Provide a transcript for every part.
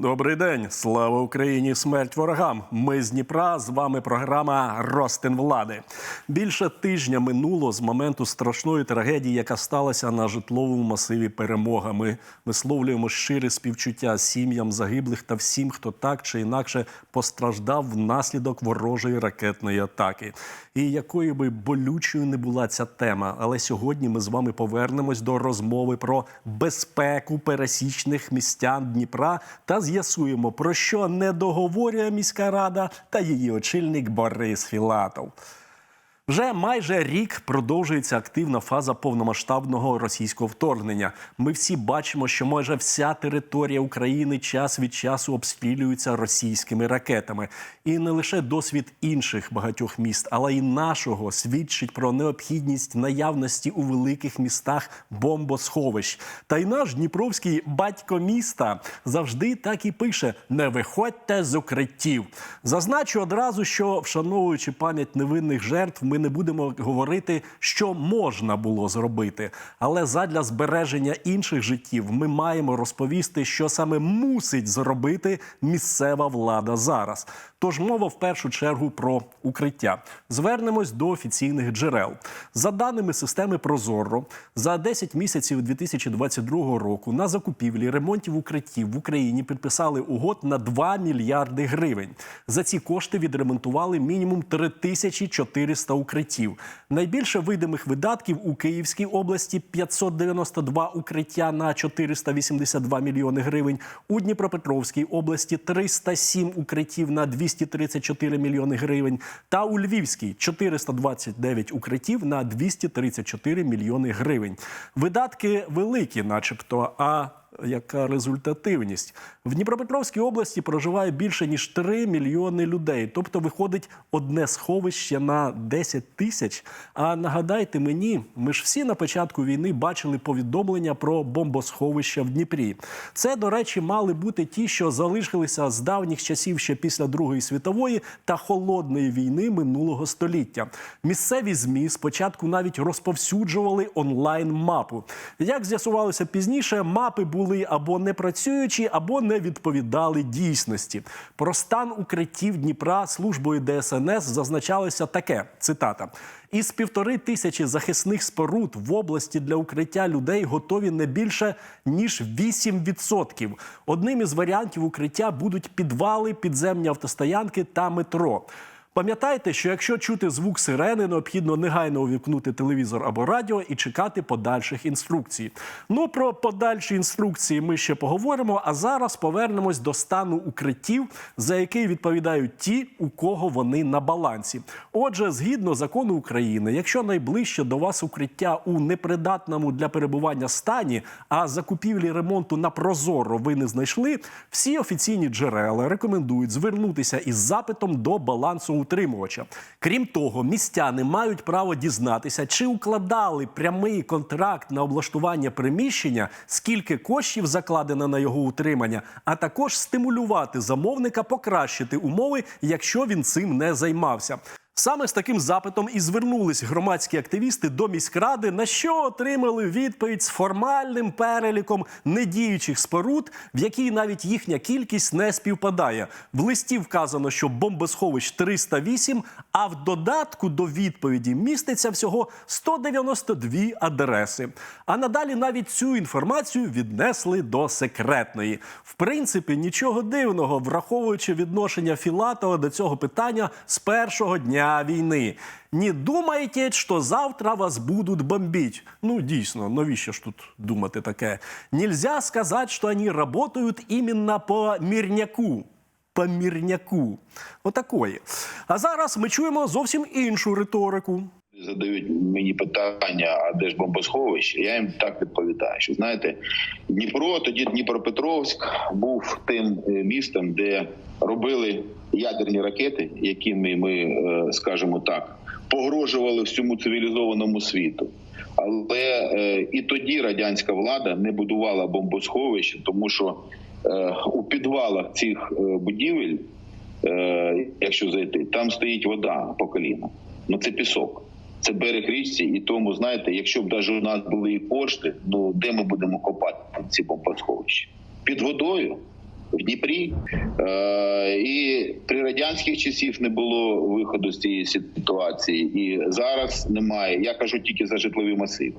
Добрий день, слава Україні! Смерть ворогам. Ми з Дніпра. З вами програма Ростин влади. Більше тижня минуло з моменту страшної трагедії, яка сталася на житловому масиві перемога. Ми висловлюємо щире співчуття сім'ям загиблих та всім, хто так чи інакше постраждав внаслідок ворожої ракетної атаки. І якою би болючою не була ця тема, але сьогодні ми з вами повернемось до розмови про безпеку пересічних містян Дніпра та з'ясуємо, про що не договорює міська рада та її очільник Борис Філатов. Вже майже рік продовжується активна фаза повномасштабного російського вторгнення. Ми всі бачимо, що майже вся територія України час від часу обстрілюється російськими ракетами. І не лише досвід інших багатьох міст, але й нашого свідчить про необхідність наявності у великих містах бомбосховищ. Та й наш дніпровський батько міста завжди так і пише: не виходьте з укриттів. Зазначу одразу, що вшановуючи пам'ять невинних жертв, ми не будемо говорити, що можна було зробити. Але задля збереження інших життів ми маємо розповісти, що саме мусить зробити місцева влада зараз. Тож мова в першу чергу про укриття. Звернемось до офіційних джерел. За даними системи Прозоро, за 10 місяців 2022 року на закупівлі ремонтів укриттів в Україні підписали угод на 2 мільярди гривень. За ці кошти відремонтували мінімум 3400 укриттів. Найбільше видимих видатків у Київській області 592 укриття на 482 мільйони гривень. У Дніпропетровській області 307 укриттів на 234 мільйони гривень. Та у Львівській 429 укриттів на 234 мільйони гривень. Видатки великі, начебто. А яка результативність в Дніпропетровській області проживає більше ніж 3 мільйони людей. Тобто виходить одне сховище на 10 тисяч. А нагадайте мені, ми ж всі на початку війни бачили повідомлення про бомбосховища в Дніпрі. Це, до речі, мали бути ті, що залишилися з давніх часів ще після Другої світової та холодної війни минулого століття. Місцеві змі спочатку навіть розповсюджували онлайн мапу. Як з'ясувалося пізніше, мапи були або не працюючі, або не відповідали дійсності. Про стан укриттів Дніпра службою ДСНС зазначалося таке: цитата. Із півтори тисячі захисних споруд в області для укриття людей готові не більше ніж 8%. Одним із варіантів укриття будуть підвали, підземні автостоянки та метро. Пам'ятайте, що якщо чути звук сирени, необхідно негайно увімкнути телевізор або радіо і чекати подальших інструкцій. Ну про подальші інструкції ми ще поговоримо. А зараз повернемось до стану укриттів, за який відповідають ті, у кого вони на балансі. Отже, згідно закону України, якщо найближче до вас укриття у непридатному для перебування стані, а закупівлі ремонту на прозоро ви не знайшли, всі офіційні джерела рекомендують звернутися із запитом до балансу утримувача. Крім того, містяни мають право дізнатися, чи укладали прямий контракт на облаштування приміщення, скільки коштів закладено на його утримання, а також стимулювати замовника покращити умови, якщо він цим не займався. Саме з таким запитом і звернулись громадські активісти до міськради, на що отримали відповідь з формальним переліком недіючих споруд, в якій навіть їхня кількість не співпадає. В листі вказано, що бомбосховищ 308, а в додатку до відповіді міститься всього 192 адреси. А надалі навіть цю інформацію віднесли до секретної. В принципі, нічого дивного, враховуючи відношення Філатова до цього питання з першого дня війни. Не думайте, що завтра вас будуть бомбить. Ну, дійсно, навіщо ж тут думати таке? Нельзя сказати, що вони працюють іменно по мірняку. По мірняку. Отакої. А зараз ми чуємо зовсім іншу риторику. Задають мені питання, а де ж бомбосховище? Я їм так відповідаю, що знаєте, Дніпро, тоді Дніпропетровськ був тим е, містом, де робили ядерні ракети, якими ми, е, скажімо так, погрожували всьому цивілізованому світу. Але е, і тоді радянська влада не будувала бомбосховища, тому що у підвалах цих е, будівель, е, якщо зайти, там стоїть вода по коліна. Ну це пісок. Це берег річці, і тому знаєте, якщо б навіть у нас були і кошти, ну де ми будемо копати ці бомбосховища? Під водою. в Дніпрі, е, і при радянських часів не було виходу з цієї ситуації, і зараз немає. Я кажу тільки за житлові масиви.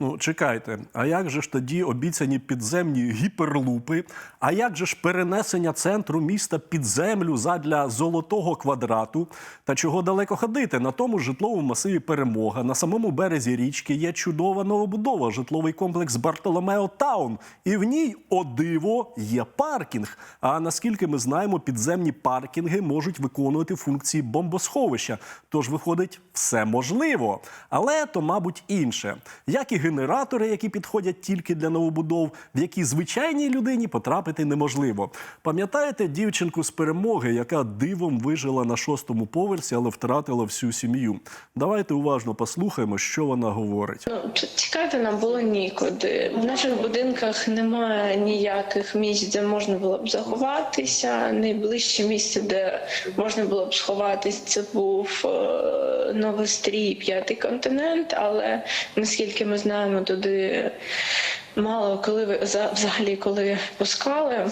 Ну, чекайте, а як же ж тоді обіцяні підземні гіперлупи? А як же ж перенесення центру міста під землю задля золотого квадрату? Та чого далеко ходити? На тому житловому масиві перемога на самому березі річки є чудова новобудова, житловий комплекс Бартоломео Таун. І в ній, о диво, є паркінг. А наскільки ми знаємо, підземні паркінги можуть виконувати функції бомбосховища. Тож виходить, все можливо. Але то, мабуть, інше. Як і генератори, які підходять тільки для новобудов, в які звичайній людині потрапити неможливо. Пам'ятаєте дівчинку з перемоги, яка дивом вижила на шостому поверсі, але втратила всю сім'ю? Давайте уважно послухаємо, що вона говорить. Ну, тікати нам було нікуди. В наших будинках немає ніяких місць, де можна було б заховатися. Найближче місце, де можна було б сховатись, це був е, Новострій, п'ятий континент. Але наскільки ми знаємо, туди мало коли взагалі коли пускали,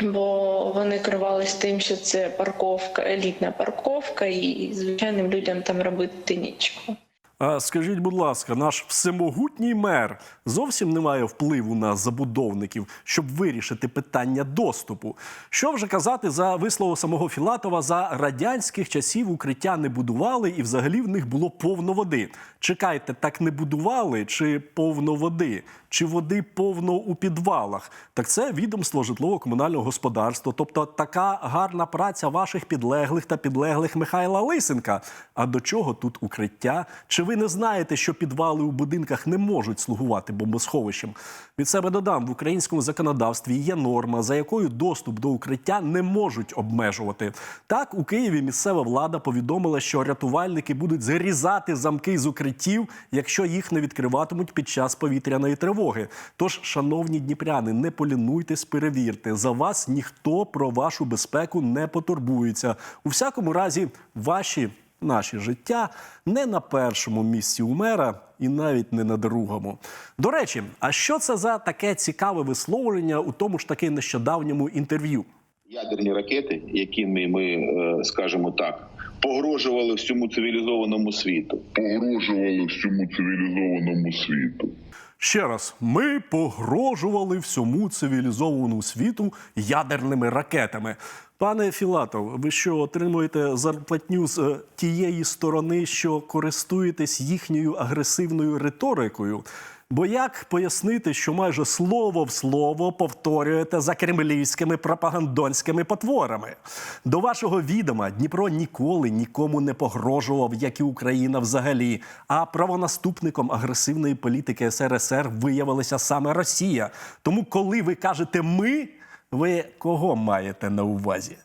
бо вони керувались тим, що це парковка, елітна парковка, і звичайним людям там робити нічого. Скажіть, будь ласка, наш всемогутній мер зовсім не має впливу на забудовників, щоб вирішити питання доступу. Що вже казати за вислову самого Філатова за радянських часів укриття не будували, і взагалі в них було повно води. Чекайте, так не будували чи повно води? Чи води повно у підвалах? Так це відомство житлово-комунального господарства, тобто така гарна праця ваших підлеглих та підлеглих Михайла Лисенка. А до чого тут укриття? Чи ви не знаєте, що підвали у будинках не можуть слугувати бомбосховищем? Від себе додам в українському законодавстві є норма, за якою доступ до укриття не можуть обмежувати. Так у Києві місцева влада повідомила, що рятувальники будуть зарізати замки з укриттів, якщо їх не відкриватимуть під час повітряної тривоги. Тож, шановні дніпряни, не полінуйтесь, перевірте. За вас ніхто про вашу безпеку не потурбується. У всякому разі, ваші наші життя не на першому місці у мера і навіть не на другому. До речі, а що це за таке цікаве висловлення у тому ж таки нещодавньому інтерв'ю? Ядерні ракети, якими ми, е, скажімо так, погрожували всьому цивілізованому світу. погрожували всьому цивілізованому світу. Ще раз, ми погрожували всьому цивілізованому світу ядерними ракетами. Пане Філатов, ви що отримуєте зарплатню з е, тієї сторони, що користуєтесь їхньою агресивною риторикою? Бо як пояснити, що майже слово в слово повторюєте за кремлівськими пропагандонськими потворами? До вашого відома Дніпро ніколи нікому не погрожував, як і Україна взагалі. А правонаступником агресивної політики СРСР виявилася саме Росія. Тому, коли ви кажете ми, ви кого маєте на увазі?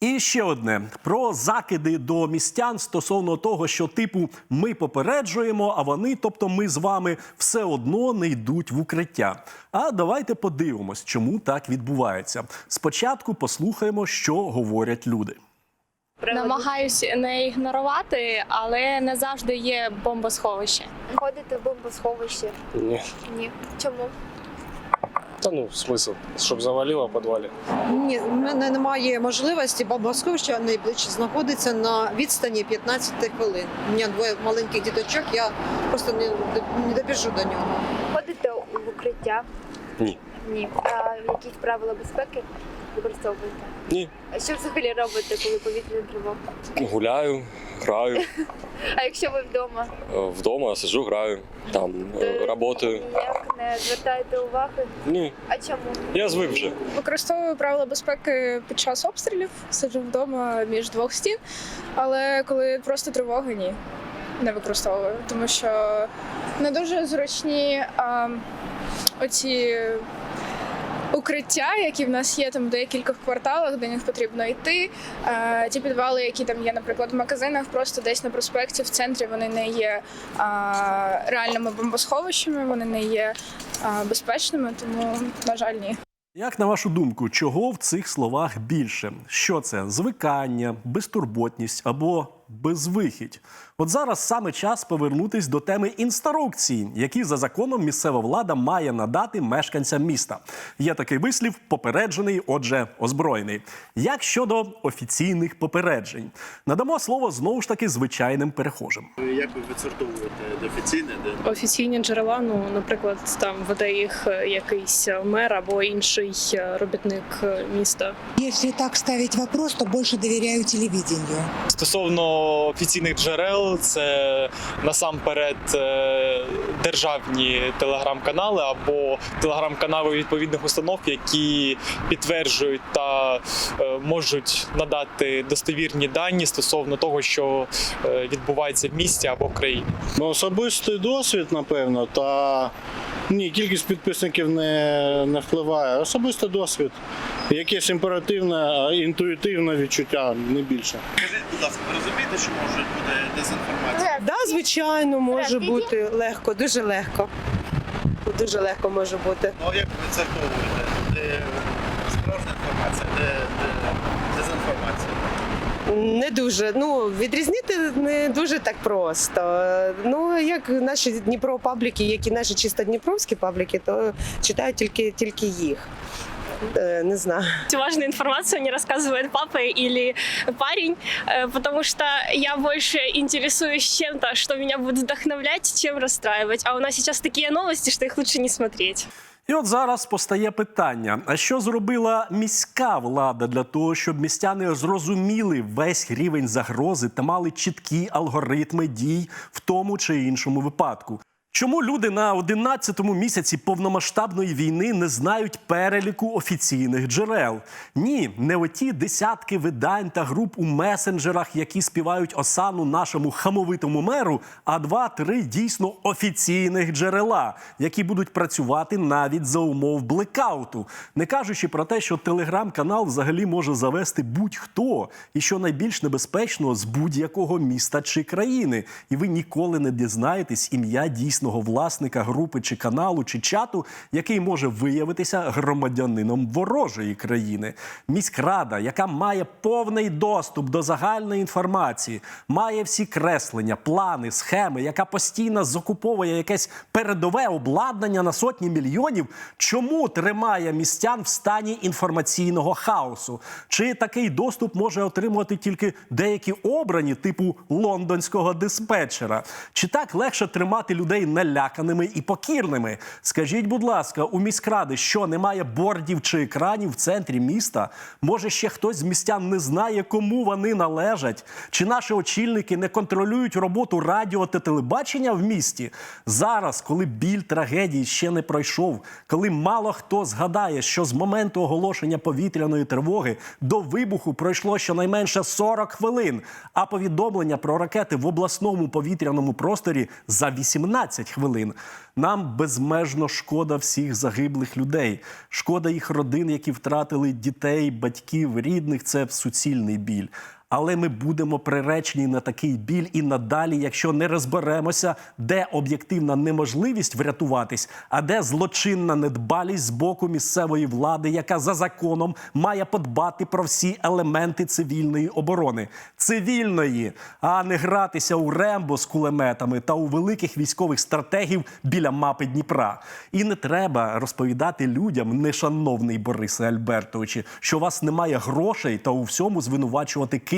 І ще одне про закиди до містян стосовно того, що типу ми попереджуємо, а вони, тобто ми з вами, все одно не йдуть в укриття. А давайте подивимось, чому так відбувається. Спочатку послухаємо, що говорять люди. Намагаюсь не ігнорувати, але не завжди є бомбосховище. Ходите в бомбосховище? Ні. Ні. Чому? Та ну смисл, щоб завалило в підвалі. Ні, в мене немає можливості. Бомбосховище найближче знаходиться на відстані 15 хвилин. У мене двоє маленьких діточок, я просто не, не добіжу до нього. Ходите в укриття? Ні. Ні. А якісь правила безпеки використовуєте? Ні. А що взагалі робите, коли повітряна тривога? Гуляю, граю. А якщо ви вдома, Е, Вдома сиджу, граю, там е, працюю. ніяк не звертаєте уваги? Ні. А чому? Я звик вже. Використовую правила безпеки під час обстрілів, сиджу вдома між двох стін, але коли просто тривоги, ні, не використовую, тому що не дуже зручні а, оці укриття, які в нас є там в декількох кварталах, де них потрібно йти. А, ті підвали, які там є, наприклад, в магазинах, просто десь на проспекті в центрі вони не є а, реальними бомбосховищами, вони не є а, безпечними, тому, на жаль, ні. Як на вашу думку, чого в цих словах більше? Що це? Звикання, безтурботність або безвихідь. От зараз саме час повернутись до теми інструкцій, які за законом місцева влада має надати мешканцям міста. Є такий вислів попереджений, отже, озброєний. Як щодо офіційних попереджень, надамо слово знову ж таки звичайним перехожим. Як ви відсортовуєте дефіційне, де Офіційні джерела, ну наприклад, там веде їх е, якийсь е, мер або інший е, робітник міста. Если так ставить вопрос, то больше доверяю телевидению. Стосовно офіційних джерел, це насамперед е, державні телеграм-канали або телеграм-канали відповідних установ, які підтверджують та е, можуть надати достовірні дані стосовно того, що е, відбувається в місті або в країні. ну, особистий досвід, напевно, та ні, кількість підписників не, не впливає. Особистий досвід, якесь імперативне, інтуїтивне відчуття, не більше. Скажіть, будь ласка, ви розумієте, що може бути дезінформація? Да, звичайно, може бути легко, дуже легко. Дуже легко може бути. Ну як ви відсортовуєте? Де справжня інформація, де, де дезінформація? Не дуже. Ну, відрізнити не дуже так просто. Ну, як наші Дніпро пабліки, як і наші чисто дніпровські пабліки, то читають тільки, тільки їх. Е, Не знаю. Важную информацию не рассказывает папа или парень, э, потому что я больше интересуюсь чем-то, что меня будет вдохновлять, чем расстраивать. А у нас сейчас такие новости, что их лучше не смотреть. І от зараз постає питання: а що зробила міська влада для того, щоб містяни зрозуміли весь рівень загрози та мали чіткі алгоритми дій в тому чи іншому випадку? Чому люди на 11-му місяці повномасштабної війни не знають переліку офіційних джерел? Ні, не оті десятки видань та груп у месенджерах, які співають осану нашому хамовитому меру, а два-три дійсно офіційних джерела, які будуть працювати навіть за умов блекауту, не кажучи про те, що телеграм-канал взагалі може завести будь-хто, і що найбільш небезпечно з будь-якого міста чи країни, і ви ніколи не дізнаєтесь ім'я дійсного власника групи чи каналу чи чату, який може виявитися громадянином ворожої країни. Міськрада, яка має повний доступ до загальної інформації, має всі креслення, плани, схеми, яка постійно закуповує якесь передове обладнання на сотні мільйонів. Чому тримає містян в стані інформаційного хаосу? Чи такий доступ може отримувати тільки деякі обрані, типу лондонського диспетчера? Чи так легше тримати людей наляканими і покірними? Скажіть, будь ласка, у міськради що немає бордів чи екранів в центрі міста? Може, ще хтось з містян не знає, кому вони належать? Чи наші очільники не контролюють роботу радіо та телебачення в місті? Зараз, коли біль трагедії ще не пройшов, коли мало хто згадає, що з моменту оголошення повітряної тривоги до вибуху пройшло щонайменше 40 хвилин, а повідомлення про ракети в обласному повітряному просторі за 18 хвилин. Нам безмежно шкода всіх загиблих людей. Шкода їх родин, які втратили дітей, батьків, рідних. Це суцільний біль. Але ми будемо приречені на такий біль і надалі, якщо не розберемося, де об'єктивна неможливість врятуватись, а де злочинна недбалість з боку місцевої влади, яка за законом має подбати про всі елементи цивільної оборони, цивільної, а не гратися у рембо з кулеметами та у великих військових стратегів біля мапи Дніпра. І не треба розповідати людям, нешановний Борисе Альбертовичі, що у вас немає грошей та у всьому звинувачувати Київ.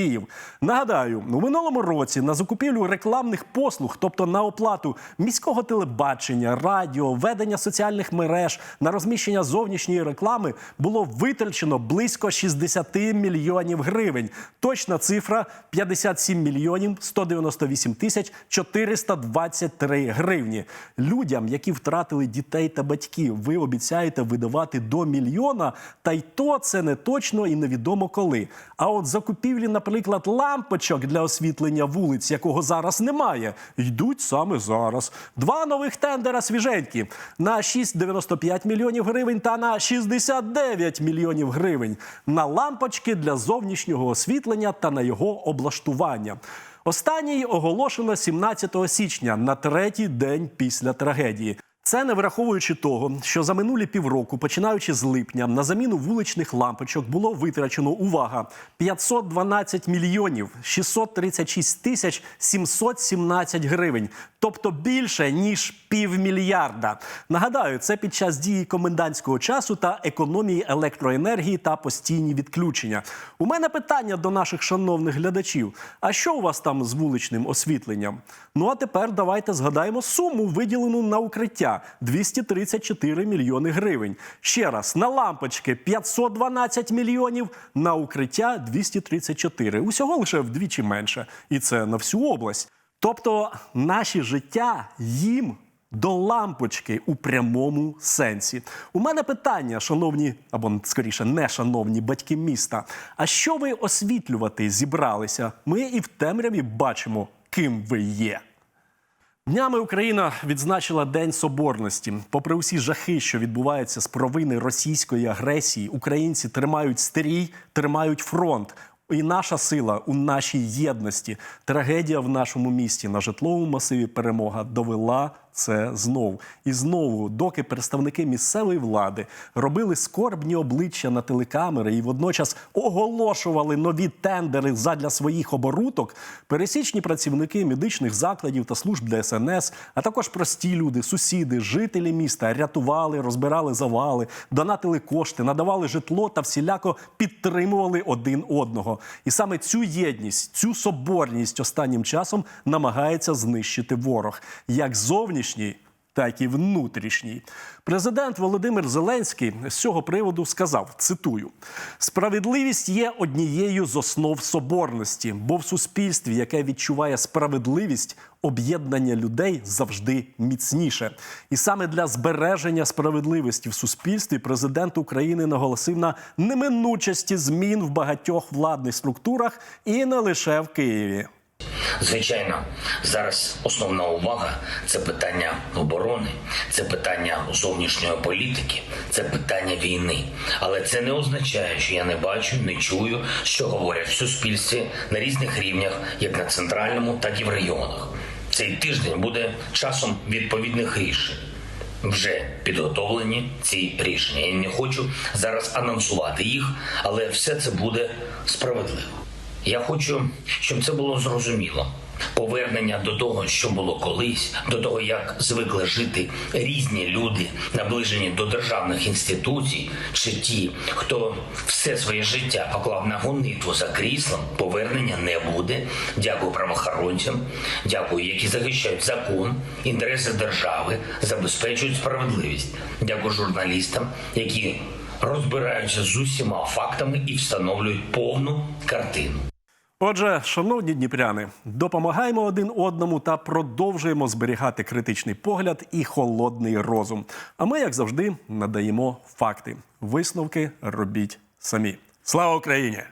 Нагадаю, у минулому році на закупівлю рекламних послуг, тобто на оплату міського телебачення, радіо, ведення соціальних мереж, на розміщення зовнішньої реклами було витрачено близько 60 мільйонів гривень. Точна цифра 57 мільйонів 198 тисяч 423 гривні. Людям, які втратили дітей та батьків, ви обіцяєте видавати до мільйона, та й то це не точно і невідомо коли. А от закупівлі, наприклад, лампочок для освітлення вулиць, якого зараз немає, йдуть саме зараз. Два нових тендера свіженькі на 6,95 мільйонів гривень та на 69 мільйонів гривень на лампочки для зовнішнього освітлення та на його облаштування. Останній оголошено 17 січня на третій день після трагедії. Це не враховуючи того, що за минулі півроку, починаючи з липня, на заміну вуличних лампочок було витрачено увага 512 мільйонів 636 тисяч 717 гривень, тобто більше ніж півмільярда. Нагадаю, це під час дії комендантського часу та економії електроенергії та постійні відключення. У мене питання до наших шановних глядачів: а що у вас там з вуличним освітленням? Ну а тепер давайте згадаємо суму, виділену на укриття 234 мільйони гривень. Ще раз на лампочки 512 мільйонів, на укриття 234. Усього лише вдвічі менше, і це на всю область. Тобто наші життя їм до лампочки у прямому сенсі. У мене питання, шановні, або скоріше, не шановні батьки міста. А що ви освітлювати зібралися? Ми і в темряві бачимо, ким ви є. Днями Україна відзначила День Соборності. Попри усі жахи, що відбуваються з провини російської агресії, українці тримають стрій, тримають фронт. І наша сила у нашій єдності. Трагедія в нашому місті на житловому масиві перемога довела це знов. І знову, доки представники місцевої влади робили скорбні обличчя на телекамери і водночас оголошували нові тендери задля своїх оборудок, пересічні працівники медичних закладів та служб ДСНС, а також прості люди, сусіди, жителі міста рятували, розбирали завали, донатили кошти, надавали житло та всіляко підтримували один одного. І саме цю єдність, цю соборність останнім часом намагається знищити ворог, як зовнішній, так і внутрішній. Президент Володимир Зеленський з цього приводу сказав: цитую: справедливість є однією з основ соборності, бо в суспільстві, яке відчуває справедливість, об'єднання людей завжди міцніше. І саме для збереження справедливості в суспільстві президент України наголосив на неминучості змін в багатьох владних структурах і не лише в Києві. Звичайно, зараз основна увага це питання оборони, це питання зовнішньої політики, це питання війни. Але це не означає, що я не бачу, не чую, що говорять в суспільстві на різних рівнях, як на центральному, так і в регіонах. Цей тиждень буде часом відповідних рішень. Вже підготовлені ці рішення. Я не хочу зараз анонсувати їх, але все це буде справедливо. Я хочу, щоб це було зрозуміло. Повернення до того, що було колись, до того, як звикли жити різні люди, наближені до державних інституцій, чи ті, хто все своє життя поклав на гонитву за кріслом, повернення не буде. Дякую правоохоронцям, дякую, які захищають закон, інтереси держави, забезпечують справедливість. Дякую журналістам, які розбираються з усіма фактами і встановлюють повну картину. Отже, шановні дніпряни, допомагаємо один одному та продовжуємо зберігати критичний погляд і холодний розум. А ми, як завжди, надаємо факти. Висновки робіть самі. Слава Україні!